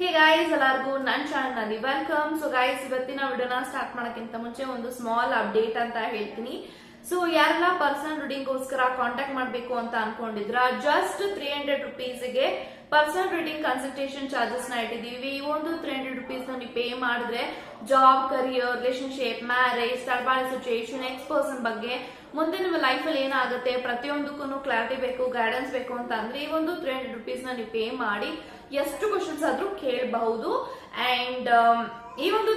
Hey guys ಎಲ್ಲರಿಗೂ ನನ್ನ ಚಾನಲ್ನಲ್ಲಿ ವೆಲ್ಕಮ್ ಸೊ ಗಾಯ್ಸ್ ಇವತ್ತಿನ ವಿಡಿಯೋನ ಸ್ಟಾರ್ಟ್ ಮಾಡೋಕ್ಕಿಂತ ಮುಂಚೆ ಒಂದು ಸ್ಮಾಲ್ ಅಪ್ಡೇಟ್ ಅಂತ ಹೇಳ್ತೀನಿ. ಸೊ ಯಾರೆಲ್ಲ ಪರ್ಸನಲ್ ರೀಡಿಂಗ್ಗೋಸ್ಕರ ಕಾಂಟ್ಯಾಕ್ಟ್ ಮಾಡಬೇಕು ಅಂತ ಅನ್ಕೊಂಡಿದ್ರ ಜಸ್ಟ್ ತ್ರೀ ಹಂಡ್ರೆಡ್ ರುಪೀಸ್ಗೆ ಪರ್ಸನಲ್ ರೀಡಿಂಗ್ ಕನ್ಸಲ್ಟೇಷನ್ ಚಾರ್ಜಸ್ನ ಇಟ್ಟಿದೀವಿ ಈ ಒಂದು ತ್ರೀ ಹಂಡ್ರೆಡ್ ರುಪೀಸ್ ನೀವು ಪೇ ಮಾಡಿದ್ರೆ ಜಾಬ್ ಕರಿಯರ್ ರಿಲೇಶನ್ಶಿಪ್ ಮ್ಯಾರೇಜ್ ತಡಬಾಳ ಸಿಚುಯೇಷನ್ ಎಕ್ಸ್ ಪರ್ಸನ್ ಬಗ್ಗೆ ಮುಂದೆ ನಿಮ್ಮ ಲೈಫಲ್ಲಿ ಏನಾಗುತ್ತೆ ಪ್ರತಿಯೊಂದಕ್ಕೂ ಕ್ಲಾರಿಟಿ ಬೇಕು ಗೈಡೆನ್ಸ್ ಬೇಕು ಅಂತ ಅಂದ್ರೆ ಈ ಒಂದು ತ್ರೀ ಹಂಡ್ರೆಡ್ ರುಪೀಸ್ ನೀವು ಪೇ ಮಾಡಿ ಎಷ್ಟು ಕ್ವಶನ್ಸ್ ಆದ್ರೂ ಕೇಳಬಹುದು. ಅಂಡ್ ಈ ಒಂದು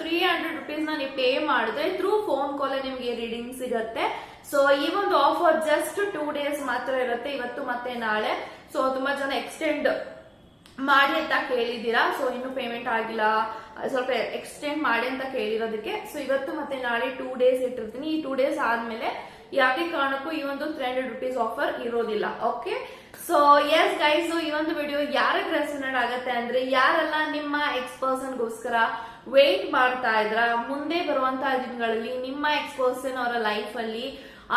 ತ್ರೀ ಹಂಡ್ರೆಡ್ ರುಪೀಸ್ ನೀವು ಪೇ ಮಾಡಿದ್ರೆ ಥ್ರೂ ಫೋನ್ ಕಾಲ್ ನಿಮಗೆ ರೀಡಿಂಗ್ ಸಿಗತ್ತೆ. ಸೊ ಈ ಒಂದು ಆಫರ್ ಜಸ್ಟ್ ಟೂ ಡೇಸ್ ಮಾತ್ರ ಇರುತ್ತೆ, ಇವತ್ತು ಮತ್ತೆ ನಾಳೆ. ಸೊ ತುಂಬಾ ಜನ ಎಕ್ಸ್ಟೆಂಡ್ ಮಾಡಿ ಅಂತ ಕೇಳಿದ್ದೀರಾ? ಸೊ ಇನ್ನು ಪೇಮೆಂಟ್ ಆಗಿಲ್ಲ. ಸ್ವಲ್ಪ ಎಕ್ಸ್ಟೆಂಡ್ ಮಾಡಿ ಅಂತ ಕೇಳಿರೋದಕ್ಕೆ. ಸೊ ಇವತ್ತು ಮತ್ತೆ ನಾಳೆ ಟೂ ಡೇಸ್ ಇಟ್ಟಿರ್ತೀನಿ. ಈ ಟೂ ಡೇಸ್ ಆದ್ಮೇಲೆ ಯಾವುದೇ ಕಾರಣಕ್ಕೂ ಈ ಒಂದು ತ್ರೀ ಹಂಡ್ರೆಡ್ ರುಪೀಸ್ ಆಫರ್ ಇರೋದಿಲ್ಲ. ಓಕೆ ಸೊ ಎಸ್ ಗೈಸ್ ಈ ಒಂದು ವಿಡಿಯೋ ಯಾರಿಗೆ ರೆಸನೇಟ್ ಆಗುತ್ತೆ ಅಂದ್ರೆ ಯಾರೆಲ್ಲ ನಿಮ್ಮ ಎಕ್ಸ್ ಪರ್ಸನ್ಗೋಸ್ಕರ ವೇಟ್ ಮಾಡ್ತಾ ಇದ್ರ, ಮುಂದೆ ಬರುವಂತ ದಿನಗಳಲ್ಲಿ ನಿಮ್ಮ ಎಕ್ಸ್ ಪರ್ಸನ್ ಅವರ ಲೈಫ್ ಅಲ್ಲಿ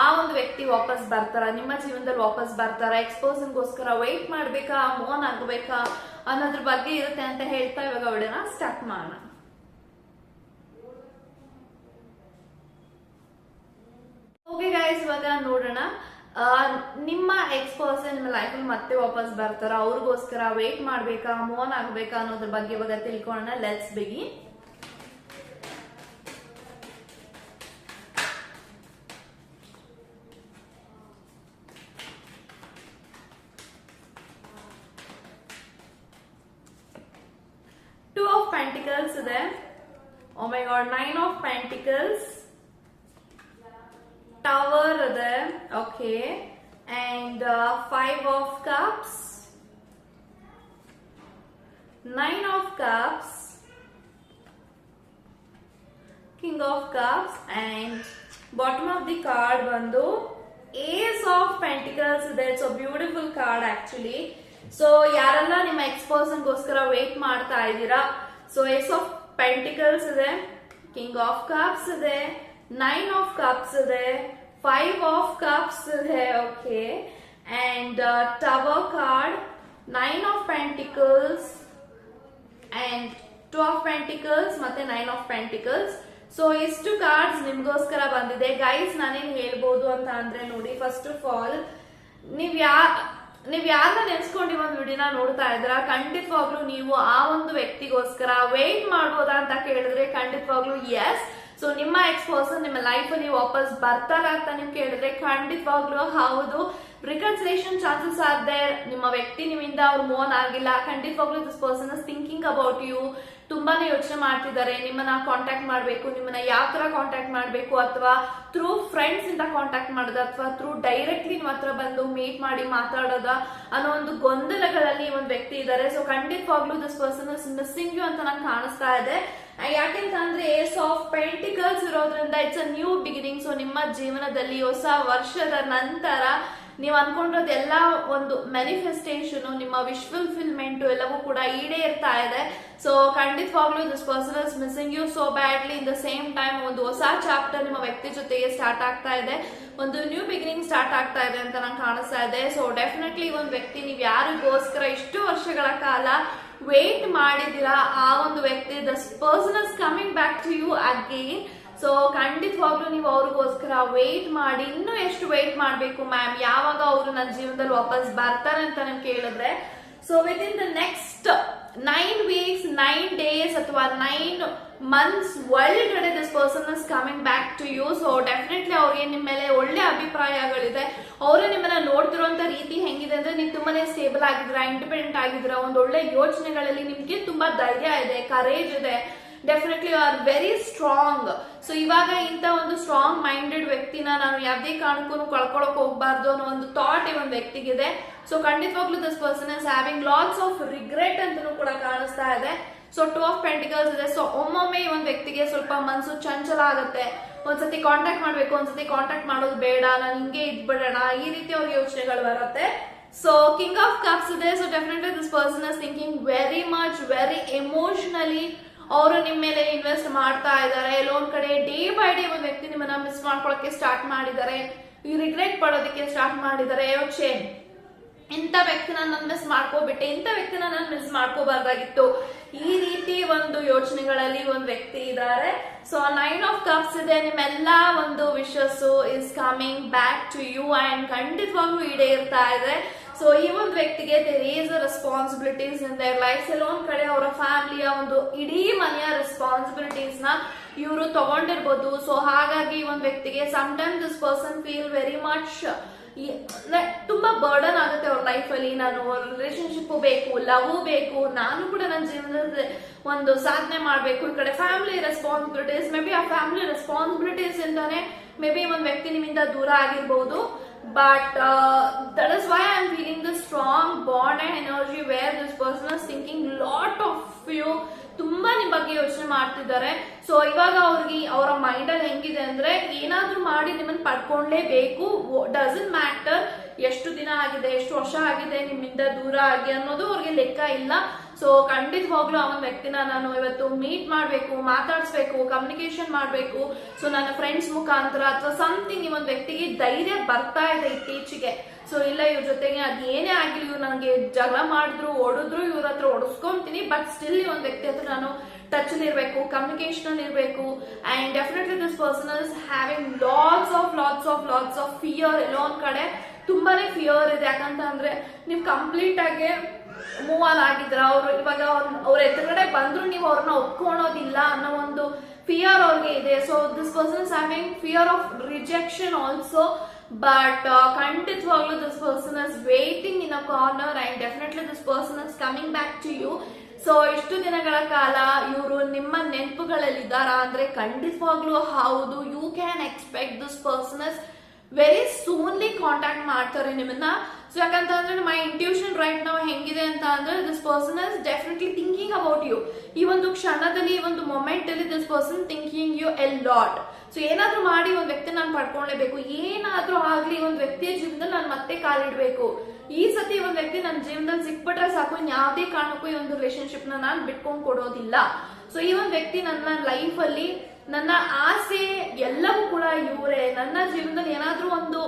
ಆ ಒಂದು ವ್ಯಕ್ತಿ ವಾಪಸ್ ಬರ್ತಾರ, ನಿಮ್ಮ ಜೀವನದಲ್ಲಿ ವಾಪಸ್ ಬರ್ತಾರ ಎಕ್ಸ್ ಪರ್ಸನ್ಗೋಸ್ಕರ ವೇಟ್ ಮಾಡ್ಬೇಕಾ ಮೋನ್ ಆಗ್ಬೇಕಾ ಅನ್ನೋದ್ರ ಬಗ್ಗೆ ಇರುತ್ತೆ ಅಂತ ಹೇಳ್ತಾ ಇವಾಗ ವಿಡಿಯೋನ ಸ್ಟಾರ್ಟ್ ಮಾಡೋಣ. ಓಕೆ ಗೈಸ್ ಇವಾಗ ನೋಡೋಣ. ನಿಮ್ಮ ಎಕ್ಸ್ ಪರ್ಸನ್ ನಿಮ್ಮ ಲೈಫಲ್ಲಿ ಮತ್ತೆ ವಾಪಸ್ ಬರ್ತಾರ? ಅವ್ರಿಗೋಸ್ಕರ ವೇಟ್ ಮಾಡ್ಬೇಕಾ? ಮೋನ್ ಆಗ್ಬೇಕಾ ಅನ್ನೋದ್ರ ಬಗ್ಗೆ ಇವಾಗ ತಿಳ್ಕೊಳ್ಳೋಣ. ಲೆಟ್ಸ್ ಬಿಗಿ ಟೂ ಆಫ್ ಪ್ಯಾಂಟಿಕಲ್ಸ್ ಇದೆ. Oh my god nine of pentacles tower ಇದೆ okay and five of cups nine of cups king of cups and bottom of the card ಬಂದು ಏಸ್ ಆಫ್ ಪೆಂಟಿಕಲ್ಸ್ ಇದೆ. It's a beautiful card actually so ಯಾರೆಲ್ಲ ನಿಮ್ಮ ex ಪರ್ಸನ್ಗೋಸ್ಕರ wait ಮಾಡ್ತಾ ಇದ್ದೀರಾ? So ace of pentacles ಇದೆ king of cups ಇದೆ nine of cups ಇದೆ. ಫೈವ್ ಆಫ್ ಕಪ್ಸ್ ಇದೆ okay and tower card nine of pentacles and two of pentacles ಮತ್ತೆ ನೈನ್ ಆಫ್ ಪೆಂಟಿಕಲ್ಸ್ ಸೊ ಇಷ್ಟು ಕಾರ್ಡ್ಸ್ ನಿಮ್ಗೋಸ್ಕರ ಬಂದಿದೆ. ಗೈಸ್ ನಾನೇನ್ ಹೇಳ್ಬೋದು ಅಂತ ಅಂದ್ರೆ ನೋಡಿ ಫಸ್ಟ್ ಆಫ್ ಆಲ್ ನೀವ್ ಯಾ, ನೀವ್ ಯಾರನ್ನ ನೆನ್ಸ್ಕೊಂಡು ಒಂದು ವಿಡಿಯೋನ ನೋಡ್ತಾ ಇದ್ರ ಖಂಡಿತವಾಗ್ಲೂ ನೀವು ಆ ಒಂದು ವ್ಯಕ್ತಿಗೋಸ್ಕರ ವೇಟ್ ಮಾಡ್ಬೋದಾ ಅಂತ ಕೇಳಿದ್ರೆ ಖಂಡಿತವಾಗ್ಲೂ ಎಸ್ ಸೊ ನಿಮ್ಮ ಎಕ್ಸ್ ಪರ್ಸನ್ ನಿಮ್ಮ ಲೈಫ್ ಅಲ್ಲಿ ವಾಪಸ್ ಬರ್ತಾರ ಅಂತ ನೀವು ಕೇಳಿದ್ರೆ ಖಂಡಿತವಾಗ್ಲೂ ಹೌದು. ರಿಕನ್ಸಿಲೇಷನ್ ಚಾನ್ಸಸ್ ಆದ್ರೆ ನಿಮ್ಮ ವ್ಯಕ್ತಿ ನಿಮ್ಮಿಂದ ಅವ್ರು ಮೋನ್ ಆಗಿಲ್ಲ. ಖಂಡಿತವಾಗ್ಲೂ this person is thinking about you ತುಂಬಾನೇ ಯೋಚನೆ ಮಾಡ್ತಿದ್ದಾರೆ. ನಿಮ್ಮನ್ನ ಕಾಂಟ್ಯಾಕ್ಟ್ ಮಾಡಬೇಕು. ನಿಮ್ಮನ್ನ ಯಾವ ತರ ಕಾಂಟ್ಯಾಕ್ಟ್ ಮಾಡಬೇಕು ಅಥವಾ ಥ್ರೂ ಫ್ರೆಂಡ್ಸ್ ಇಂದ ಕಾಂಟ್ಯಾಕ್ಟ್ ಮಾಡೋದು ಅಥವಾ ಥ್ರೂ ಡೈರೆಕ್ಟ್ಲಿ ನಿಮ್ಮ ಹತ್ರ ಬಂದು ಮೀಟ್ ಮಾಡಿ ಮಾತಾಡೋದ ಅನ್ನೋ ಒಂದು ಗೊಂದಲಗಳಲ್ಲಿ ಒಂದು ವ್ಯಕ್ತಿ ಇದ್ದಾರೆ. ಸೊ ಖಂಡಿತವಾಗ್ಲೂ this person is missing you ಅಂತ ನಂಗೆ ಕಾಣಿಸ್ತಾ ಇದೆ. ಯಾಕೆಂತ ಅಂದ್ರೆ ಏಸ್ ಆಫ್ ಪೆಂಟಿಕಲ್ಸ್ ಇರೋದ್ರಿಂದ it's a new beginning so ನಿಮ್ಮ ಜೀವನದಲ್ಲಿ ಹೊಸ ವರ್ಷದ ನಂತರ ನೀವು ಅನ್ಕೊಂಡಿರೋದು ಎಲ್ಲ ಒಂದು ಮ್ಯಾನಿಫೆಸ್ಟೇಷನ್ ನಿಮ್ಮ ವಿಶ್ ಫುಲ್ಫಿಲ್ಮೆಂಟ್ ಎಲ್ಲವೂ ಕೂಡ ಈಡೇರ್ತಾ ಇದೆ. ಸೊ ಖಂಡಿತವಾಗ್ಲೂ this person is missing you so badly in the same time ಒಂದು ಹೊಸ ಚಾಪ್ಟರ್ ನಿಮ್ಮ ವ್ಯಕ್ತಿ ಜೊತೆಗೆ ಸ್ಟಾರ್ಟ್ ಆಗ್ತಾ ಇದೆ. ಒಂದು ನ್ಯೂ ಬಿಗಿನಿಂಗ್ ಸ್ಟಾರ್ಟ್ ಆಗ್ತಾ ಇದೆ ಅಂತ ನಂಗೆ ಕಾಣಿಸ್ತಾ ಇದೆ. ಸೊ ಡೆಫಿನೆಟ್ಲಿ ಒಂದು ವ್ಯಕ್ತಿ ನೀವು ಯಾರಿಗೋಸ್ಕರ ಇಷ್ಟು ವರ್ಷಗಳ ಕಾಲ ವೇಟ್ ಮಾಡಿದಿರ ಆ ಒಂದು ವ್ಯಕ್ತಿ this person is coming back to you again so ಖಂಡಿತವಾಗ್ಲೂ ನೀವು ಅವ್ರಿಗೋಸ್ಕರ ವೆಯ್ಟ್ ಮಾಡಿ, ಇನ್ನೂ ಎಷ್ಟು ವೆಯ್ಟ್ ಮಾಡಬೇಕು ಮ್ಯಾಮ್ ಯಾವಾಗ ಅವರು ನನ್ನ ಜೀವನದಲ್ಲಿ ವಾಪಸ್ ಬರ್ತಾರೆ ಅಂತ ನಾನು ಕೇಳಿದ್ರೆ so within the next nine weeks nine days ಅಥವಾ ನೈನ್ ಮಂತ್ಸ್ ಒಳಗಡೆ this person is coming back to you so definitely ಅವ್ರಿಗೆ ನಿಮ್ಮ ಮೇಲೆ ಒಳ್ಳೆ ಅಭಿಪ್ರಾಯಗಳಿದೆ ಅವರು ನಿಮ್ಮನ್ನ ನೋಡ್ತಿರುವಂತ ರೀತಿ ಹೆಂಗಿದೆ ಅಂದ್ರೆ ನೀವು ತುಂಬಾನೇ ಸ್ಟೇಬಲ್ ಆಗಿದ್ರ ಇಂಡಿಪೆಂಡೆಂಟ್ ಆಗಿದ್ರ ಒಂದು ಒಳ್ಳೆ ಯೋಚನೆಗಳಲ್ಲಿ ನಿಮ್ಗೆ ತುಂಬಾ ಧೈರ್ಯ ಇದೆ ಕರೇಜ್ ಇದೆ. Definitely are very strong so ಇವಾಗ ಇಂಥ ಒಂದು ಸ್ಟ್ರಾಂಗ್ ಮೈಂಡೆಡ್ ವ್ಯಕ್ತಿನ ನಾನು ಯಾವುದೇ ಕಾರಣಕ್ಕೂ ಕಳ್ಕೊಳಕ್ ಹೋಗ್ಬಾರ್ದು ಅನ್ನೋ ಒಂದು ಥಾಟ್ ಈ ಒಂದು ವ್ಯಕ್ತಿಗಿದೆ ಸೊ ಖಂಡಿತವಾಗ್ಲೂ this person is having lots of regret ಅಂತಲೂ ಕೂಡ ಕಾಣಿಸ್ತಾ ಇದೆ. ಸೊ ಟೂ ಆಫ್ ಪೆಂಟಿಕಲ್ಸ್ ಇದೆ. ಸೊ ಒಮ್ಮೊಮ್ಮೆ ಈ ಒಂದು ವ್ಯಕ್ತಿಗೆ ಸ್ವಲ್ಪ ಮನಸ್ಸು ಚಂಚಲ ಆಗುತ್ತೆ. ಒಂದ್ಸತಿ ಕಾಂಟ್ಯಾಕ್ಟ್ ಮಾಡ್ಬೇಕು, ಒಂದ್ಸತಿ ಕಾಂಟ್ಯಾಕ್ಟ್ ಮಾಡೋದು ಬೇಡ, ನಾನು ಹಿಂಗೆ ಇದ್ಬಿಡೋಣ, ಈ ರೀತಿ ಅವ್ರ ಯೋಚನೆಗಳು ಬರುತ್ತೆ. ಸೊ ಕಿಂಗ್ ಆಫ್ ಕಪ್ಸ್ ಇದೆ. So definitely this person is thinking very much very emotionally ಅವರು ನಿಮ್ಮ ಮೇಲೆ ಇನ್ವೆಸ್ಟ್ ಮಾಡ್ತಾ ಇದ್ದಾರೆ. ಲೋನ್ ಕಡೆ ಡೇ ಬೈ ಡೇ ಒಂದು ವ್ಯಕ್ತಿ ನಿಮ್ಮನ್ನ ಮಿಸ್ ಮಾಡ್ಕೊಳಕ್ಕೆ ಸ್ಟಾರ್ಟ್ ಮಾಡಿದ್ದಾರೆ. ರಿಗ್ರೆಟ್ ಪಡೋದಕ್ಕೆ ಸ್ಟಾರ್ಟ್ ಮಾಡಿದ್ದಾರೆ. ಯೋಚನೆ ಇಂಥ ವ್ಯಕ್ತಿನ ನಾನು ಮಿಸ್ ಮಾಡ್ಕೋಬಿಟ್ಟೆ. ಇಂಥ ವ್ಯಕ್ತಿನ ನಾನು ಮಿಸ್ ಮಾಡ್ಕೋಬಾರ್ದಾಗಿತ್ತು. ಈ ರೀತಿ ಒಂದು ಯೋಚನೆಗಳಲ್ಲಿ ಒಂದು ವ್ಯಕ್ತಿ ಇದ್ದಾರೆ. ಸೊ ನೈನ್ ಆಫ್ ಕಪ್ಸ್ ಇದೆ. ನಿಮ್ಮೆಲ್ಲ ಒಂದು wishes is coming back to you and ಖಂಡಿತವಾಗ್ಲೂ ಈಡೇರ್ತಾ ಇದೆ. ಸೊ ಈ ಒಂದು ವ್ಯಕ್ತಿಗೆ there is responsibilities in their life ಒಂದ್ ಕಡೆ ಅವರ ಫ್ಯಾಮಿಲಿಯ ಒಂದು ಇಡೀ ಮನೆಯ ರೆಸ್ಪಾನ್ಸಿಬಿಲಿಟೀಸ್ನ ಇವರು ತಗೊಂಡಿರ್ಬೋದು. ಸೊ ಹಾಗಾಗಿ ಒಂದು ವ್ಯಕ್ತಿಗೆ some time this person feel very much ತುಂಬಾ ಬರ್ಡನ್ ಆಗುತ್ತೆ ಅವ್ರ ಲೈಫ್ ಅಲ್ಲಿ. ನಾನು ರಿಲೇಶನ್ಶಿಪ್ ಬೇಕು ಲವ್ ಬೇಕು, ನಾನು ಕೂಡ ನನ್ನ ಜೀವನದ ಒಂದು ಸಾಧನೆ ಮಾಡ್ಬೇಕು. ಈ ಕಡೆ ಫ್ಯಾಮಿಲಿ ರೆಸ್ಪಾನ್ಸಿಬಿಲಿಟೀಸ್ ಮೇ ಬಿ ಆ ಫ್ಯಾಮಿಲಿ ರೆಸ್ಪಾನ್ಸಿಬಿಲಿಟೀಸ್ ಇಂದಾನೆ ಮೇ ಬಿ ಒಂದು ವ್ಯಕ್ತಿ ನಿಮ್ಮಿಂದ ದೂರ ಆಗಿರ್ಬೋದು. But that is why I am feeling the strong bond and energy where this person is thinking lot of you ತುಂಬಾ ನಿಮ್ಮ ಬಗ್ಗೆ ಯೋಚನೆ ಮಾಡ್ತಿದ್ದಾರೆ. ಸೊ ಇವಾಗ ಅವ್ರಿಗೆ, ಅವರ ಮೈಂಡ್ ಅಲ್ಲಿ ಹೆಂಗಿದೆ ಅಂದ್ರೆ ಏನಾದ್ರೂ ಮಾಡಿ ನಿಮ್ಮನ್ನ ಪಡ್ಕೊಂಡ್ಲೇಬೇಕು. ಡಸನ್ ಮ್ಯಾಟರ್ ಎಷ್ಟು ದಿನ ಆಗಿದೆ, ಎಷ್ಟು ವರ್ಷ ಆಗಿದೆ, ನಿಮ್ಮಿಂದ ದೂರ ಆಗಿ ಅನ್ನೋದು ಅವ್ರಿಗೆ ಲೆಕ್ಕ ಇಲ್ಲ. ಸೊ ಖಂಡಿತವಾಗ್ಲೂ ಅವನ ವ್ಯಕ್ತಿನ ನಾನು ಇವತ್ತು ಮೀಟ್ ಮಾಡಬೇಕು, ಮಾತಾಡಿಸ್ಬೇಕು ಕಮ್ಯುನಿಕೇಶನ್ ಮಾಡಬೇಕು. ಸೊ ನನ್ನ ಫ್ರೆಂಡ್ಸ್ ಮುಖಾಂತರ ಅಥವಾ ಸಮಥಿಂಗ್ ಈ ಒಂದು ವ್ಯಕ್ತಿಗೆ ಧೈರ್ಯ ಬರ್ತಾ ಇದೆ ಇತ್ತೀಚೆಗೆ. ಸೊ ಇಲ್ಲ, ಇವ್ರ ಜೊತೆಗೆ ಅದು ಏನೇ ಆಗಿಲ್ಲ ಇವ್ರು ನನಗೆ ಜಗಳ ಮಾಡಿದ್ರು, ಓಡಿದ್ರು, ಇವ್ರ ಹತ್ರ ಓಡಿಸ್ಕೊಂತೀನಿ ಬಟ್ ಸ್ಟಿಲ್ ಈ ಒಂದು ವ್ಯಕ್ತಿ ಹತ್ರ ನಾನು ಟಚ್ ಅಲ್ಲಿ ಇರಬೇಕು ಕಮ್ಯುನಿಕೇಶನ್ ಇರಬೇಕು. And definitely this person is having lots of lots of lots of fear ಎಲ್ಲೋ ಒಂದ್ ಕಡೆ. ತುಂಬಾನೇ ಫಿಯರ್ ಇದೆ. ಯಾಕಂತ ಅಂದ್ರೆ ನೀವು ಕಂಪ್ಲೀಟ್ ಆಗಿ ಮೂವ್ ಆನ್ ಆಗಿದ್ರ, ಅವ್ರು ಇವಾಗ ಅವ್ರ ಎದುರುಗಡೆ ಬಂದ್ರು ನೀವು ಅವ್ರನ್ನ ಒಪ್ಕೊಳೋದಿಲ್ಲ ಅನ್ನೋ ಒಂದು ಫಿಯರ್ ಅವ್ರಿಗೆ ಇದೆ. So this person is having fear of rejection also but ಖಂಡಿತವಾಗ್ಲೂ this person is waiting in a corner and definitely this person is coming back to you so ಇಷ್ಟು ದಿನಗಳ ಕಾಲ ಇವರು ನಿಮ್ಮ ನೆನಪುಗಳಲ್ಲಿ ಇದ್ದಾರಾ ಅಂದ್ರೆ ಖಂಡಿತವಾಗ್ಲೂ ಹೌದು. You can expect this person is very soonly contact ಮಾಡ್ತಾರೆ ನಿಮ್ಮನ್ನ. ಸೊ ಯಾಕಂತ ಅಂದ್ರೆ ಮೈ ಇಂಟ್ಯೂಷನ್ ರೈಟ್ ನಾವು ಹೆಂಗಿದೆ ಅಂತ ಅಂದ್ರೆ this person is definitely thinking about you ಈ ಒಂದು ಕ್ಷಣದಲ್ಲಿ, ಈ ಒಂದು ಮೊಮೆಂಟ್ ಅಲ್ಲಿ this person thinking you a lot so ಏನಾದ್ರೂ ಮಾಡಿ ಒಂದು ವ್ಯಕ್ತಿ ನಾನು ಪಡ್ಕೊಳ್ಳೇಬೇಕು ಏನಾದ್ರೂ ಆಗ್ಲಿ ಒಂದು ವ್ಯಕ್ತಿಯ ಜೀವನದಲ್ಲಿ ನಾನು ಮತ್ತೆ ಕಾಲಿಡ್ಬೇಕು. ಈ ಸತಿ ಒಂದು ವ್ಯಕ್ತಿ ನನ್ನ ಜೀವನದಲ್ಲಿ ಸಿಕ್ಬಿಟ್ರೆ ಸಾಕು ಯಾವುದೇ ಕಾರಣಕ್ಕೂ ಈ ಒಂದು ರಿಲೇಶನ್ಶಿಪ್ ನಾನು ಬಿಟ್ಕೊಂಡು ಕೊಡೋದಿಲ್ಲ. ಸೊ ಈ ಒಂದು ವ್ಯಕ್ತಿ ನನ್ನ ಲೈಫ್ ಅಲ್ಲಿ ನನ್ನ ಆಸೆ ಎಲ್ಲವೂ ಕೂಡ ಇವರೇ. ನನ್ನ ಜೀವನದಲ್ಲಿ ಏನಾದ್ರೂ ಒಂದು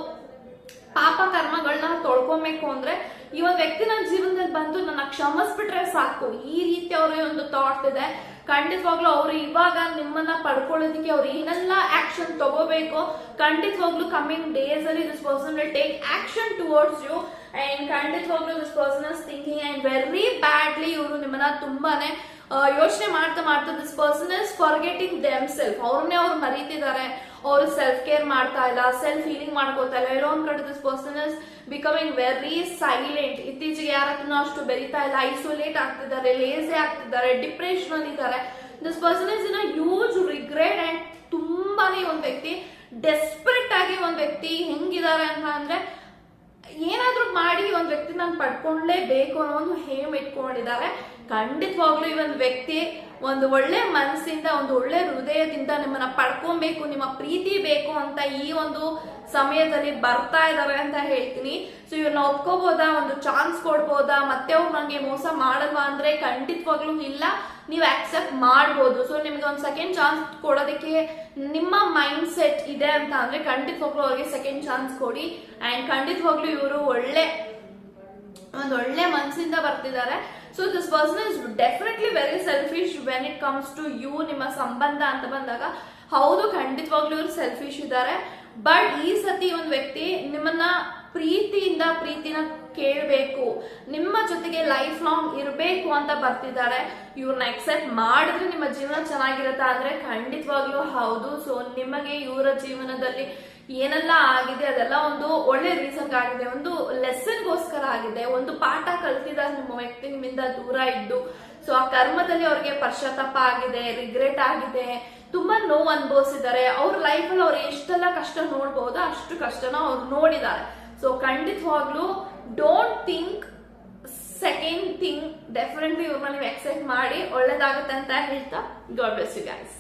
ಪಾಪ ಕರ್ಮಗಳನ್ನ ತೊಳ್ಕೊಬೇಕು ಅಂದ್ರೆ ಈ ಒಂದು ವ್ಯಕ್ತಿ ನನ್ನ ಜೀವನದಲ್ಲಿ ಬಂದು ನನ್ನ ಕ್ಷಮಿಸ್ಬಿಟ್ರೆ ಸಾಕು. ಈ ರೀತಿ ಅವರ ಒಂದು ಥಾಟ್ ಇದೆ. ಖಂಡಿತವಾಗ್ಲೂ ಅವ್ರು ಇವಾಗ ನಿಮ್ಮನ್ನ ಪಡ್ಕೊಳ್ಳೋದಕ್ಕೆ ಅವ್ರು ಏನೆಲ್ಲ ಆಕ್ಷನ್ ತಗೋಬೇಕು ಖಂಡಿತವಾಗ್ಲೂ ಕಮ್ಮಿಂಗ್ ಡೇಸ್ ಅಲ್ಲಿ this person will take action towards you and ಖಂಡಿತವಾಗ್ಲೂ this person is thinking and very badly ಇವರು ನಿಮ್ಮನ್ನ ತುಂಬಾನೇ ಯೋಚನೆ ಮಾಡ್ತಾ ಮಾಡ್ತಾ this person is forgetting them self ಅವ್ರನ್ನೇ ಅವ್ರು ಮರೀತಿದ್ದಾರೆ. ಅವರು ಸೆಲ್ಫ್ ಕೇರ್ ಮಾಡ್ತಾ ಇಲ್ಲ ಸೆಲ್ಫ್ ಹೀಲಿಂಗ್ ಮಾಡ್ಕೋತಾ ಇಲ್ಲ. ಒಂದ್ ಕಡೆ this person is becoming very silent ಇತ್ತೀಚೆಗೆ ಯಾರ ಹತ್ರನೂ ಅಷ್ಟು ಬೆರಿತಾ ಇಲ್ಲ ಐಸೋಲೇಟ್ ಆಗ್ತಿದ್ದಾರೆ ಲೇಸಿ ಆಗ್ತಿದ್ದಾರೆ depression ಅಲ್ಲಿದ್ದಾರೆ this person is in huge regret and ತುಂಬಾನೇ ಒಂದ್ ವ್ಯಕ್ತಿ ಡೆಸ್ಪರೇಟ್ ಆಗಿ ಒಂದ್ ವ್ಯಕ್ತಿ ಹೆಂಗಿದ್ದಾರೆ ಅಂತ ಅಂದ್ರೆ ಏನಾದ್ರೂ ಮಾಡಿ ಒಂದ್ ವ್ಯಕ್ತಿ ನಾನು ಪಡ್ಕೊಂಡ್ಲೇಬೇಕು ಅನ್ನೋ ಒಂದು ಹೇಮ್ ಇಟ್ಕೊಂಡಿದ್ದಾರೆ ಖಂಡಿತವಾಗ್ಲೂ ಈ ಒಂದು ವ್ಯಕ್ತಿ ಒಂದು ಒಳ್ಳೆ ಮನಸ್ಸಿಂದ, ಒಂದು ಒಳ್ಳೆ ಹೃದಯದಿಂದ ನಿಮ್ಮನ್ನ ಪಡ್ಕೊಬೇಕು, ನಿಮ್ಮ ಪ್ರೀತಿ ಬೇಕು ಅಂತ ಈ ಒಂದು ಸಮಯದಲ್ಲಿ ಬರ್ತಾ ಇದಾರೆ ಅಂತ ಹೇಳ್ತೀನಿ. ಸೊ ಇವ್ರನ್ನ ಒಪ್ಕೋಬಹುದಾ ಒಂದು ಚಾನ್ಸ್ ಕೊಡ್ಬೋದಾ? ಮತ್ತೆ ಅವ್ರು ನಂಗೆ ಮೋಸ ಮಾಡಲ್ವಾ ಅಂದ್ರೆ ಖಂಡಿತವಾಗ್ಲೂ ಇಲ್ಲ. ನೀವು ಆಕ್ಸೆಪ್ಟ್ ಮಾಡ್ಬೋದು. ಸೊ ನಿಮ್ಗೆ ಒಂದು ಸೆಕೆಂಡ್ ಚಾನ್ಸ್ ಕೊಡೋದಕ್ಕೆ ನಿಮ್ಮ ಮೈಂಡ್ ಸೆಟ್ ಇದೆ ಅಂತ ಅಂದ್ರೆ ಖಂಡಿತವಾಗ್ಲೂ ಅವ್ರಿಗೆ ಸೆಕೆಂಡ್ ಚಾನ್ಸ್ ಕೊಡಿ. ಅಂಡ್ ಖಂಡಿತವಾಗ್ಲೂ ಇವರು ಒಳ್ಳೆ, ಒಂದು ಒಳ್ಳೆ ಮನಸ್ಸಿಂದ ಬರ್ತಿದ್ದಾರೆ so this person is definitely very selfish when it comes to you ನಿಮ್ಮ ಸಂಬಂಧ ಅಂತ ಬಂದಾಗ. ಹೌದು, ಖಂಡಿತವಾಗ್ಲೂ ಇವ್ರು ಸೆಲ್ಫಿಶ್ ಇದ್ದಾರೆ ಬಟ್ ಈ ಸತಿ ಒಂದು ವ್ಯಕ್ತಿ ನಿಮ್ಮನ್ನ ಪ್ರೀತಿಯಿಂದ ಪ್ರೀತಿನ ಕೇಳಬೇಕು. ನಿಮ್ಮ ಜೊತೆಗೆ ಲೈಫ್ ಲಾಂಗ್ ಇರಬೇಕು ಅಂತ ಬರ್ತಿದ್ದಾರೆ. ಇವ್ರನ್ನ ಎಕ್ಸೆಪ್ಟ್ ಮಾಡಿದ್ರೆ ನಿಮ್ಮ ಜೀವನ ಚೆನ್ನಾಗಿರುತ್ತಾ ಅಂದ್ರೆ ಖಂಡಿತವಾಗ್ಲೂ ಹೌದು. ಸೊ ನಿಮಗೆ ಇವರ ಜೀವನದಲ್ಲಿ ಏನೆಲ್ಲ ಆಗಿದೆ, ಅದೆಲ್ಲ ಒಂದು ಒಳ್ಳೆ ರೀಸನ್ ಆಗಿದೆ, ಒಂದು ಲೆಸನ್ಗೋಸ್ಕರ ಆಗಿದೆ. ಒಂದು ಪಾಠ ಕಲ್ತಿದ್ದಾರೆ ನಿಮ್ಮ ವ್ಯಕ್ತಿ ನಿಮ್ಮಿಂದ ದೂರ ಇದ್ದು. ಸೊ ಆ ಕರ್ಮದಲ್ಲಿ ಅವ್ರಿಗೆ ಪಶ್ಚಾತ್ತಾಪ ಆಗಿದೆ ರಿಗ್ರೆಟ್ ಆಗಿದೆ. ತುಂಬಾ ನೋವು ಅನುಭವಿಸಿದ್ದಾರೆ ಅವ್ರ ಲೈಫಲ್ಲಿ ಅವ್ರು ಎಷ್ಟೆಲ್ಲ ಕಷ್ಟ ನೋಡಬಹುದು ಅಷ್ಟು ಕಷ್ಟನ ಅವ್ರು ನೋಡಿದ್ದಾರೆ. ಸೊ ಖಂಡಿತವಾಗ್ಲೂ don't think second thing definitely ಇವ್ರನ್ನ ನೀವು ಎಕ್ಸೆಪ್ಟ್ ಮಾಡಿ ಒಳ್ಳೇದಾಗುತ್ತೆ ಅಂತ ಹೇಳ್ತಾ ಗಾಡ್ ಬ್ಲೆಸ್ ಯು ಗೈಸ್